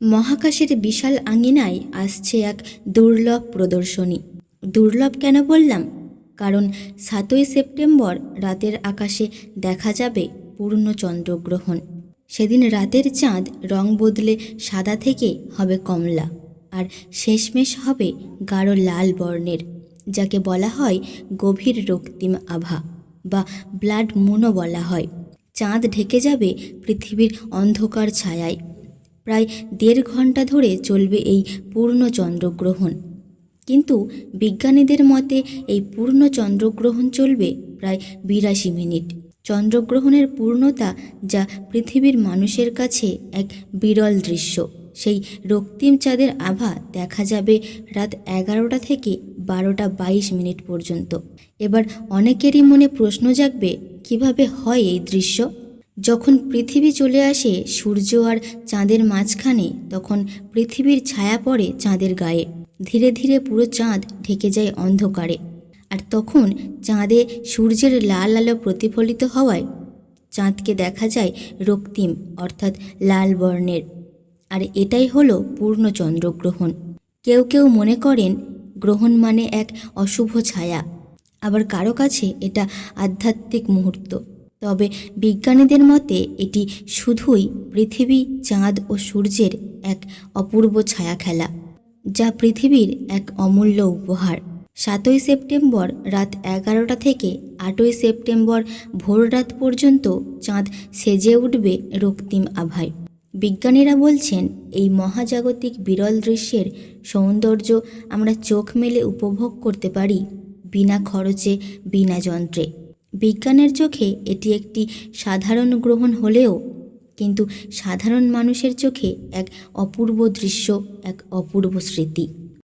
মহাকাশের বিশাল আঙিনায় আসছে এক দুর্লভ প্রদর্শনী। দুর্লভ কেন বললাম? কারণ সাতই সেপ্টেম্বর রাতের আকাশে দেখা যাবে পূর্ণ চন্দ্রগ্রহণ সেদিন রাতের চাঁদ রং বদলে সাদা থেকে হবে কমলা, আর শেষমেশ হবে গাঢ় লাল বর্ণের, যাকে বলা হয় গভীর রক্তিম আভা বা ব্লাড মুনও বলা হয়। চাঁদ ঢেকে যাবে পৃথিবীর অন্ধকার ছায়ায়। প্রায় দেড় ঘণ্টা ধরে চলবে এই পূর্ণ চন্দ্রগ্রহণ কিন্তু বিজ্ঞানীদের মতে এই পূর্ণ চন্দ্রগ্রহণ চলবে প্রায় বিরাশি মিনিট। চন্দ্রগ্রহণের পূর্ণতা যা পৃথিবীর মানুষের কাছে এক বিরল দৃশ্য। সেই রক্তিম চাঁদের আভা দেখা যাবে রাত এগারোটা থেকে বারোটা বাইশ মিনিট পর্যন্ত। এবার অনেকেরই মনে প্রশ্ন জাগবে, কীভাবে হয় এই দৃশ্য? যখন পৃথিবী চলে আসে সূর্য আর চাঁদের মাঝখানে, তখন পৃথিবীর ছায়া পড়ে চাঁদের গায়ে। ধীরে ধীরে পুরো চাঁদ ঢেকে যায় অন্ধকারে। আর তখন চাঁদে সূর্যের লাল আলো প্রতিফলিত হওয়ায় চাঁদকে দেখা যায় রক্তিম, অর্থাৎ লাল বর্ণের। আর এটাই হলো পূর্ণ চন্দ্রগ্রহণ। কেউ কেউ মনে করেন গ্রহণ মানে এক অশুভ ছায়া। আবার কারও কাছে এটা আধ্যাত্মিক মুহূর্ত। তবে বিজ্ঞানীদের মতে এটি শুধুই পৃথিবী, চাঁদ ও সূর্যের এক অপূর্ব ছায়া খেলা যা পৃথিবীর এক অমূল্য উপহার। সাতই সেপ্টেম্বর রাত এগারোটা থেকে আটই সেপ্টেম্বর ভোর রাত পর্যন্ত চাঁদ সেজে উঠবে রক্তিম আভায়। বিজ্ঞানীরা বলছেন, এই মহাজাগতিক বিরল দৃশ্যের সৌন্দর্য আমরা চোখ মেলে উপভোগ করতে পারি বিনা খরচে, বিনা যন্ত্রে। বিজ্ঞানের চোখে এটি একটি সাধারণ গ্রহণ হলেও, কিন্তু সাধারণ মানুষের চোখে এক অপূর্ব দৃশ্য, এক অপূর্ব স্মৃতি।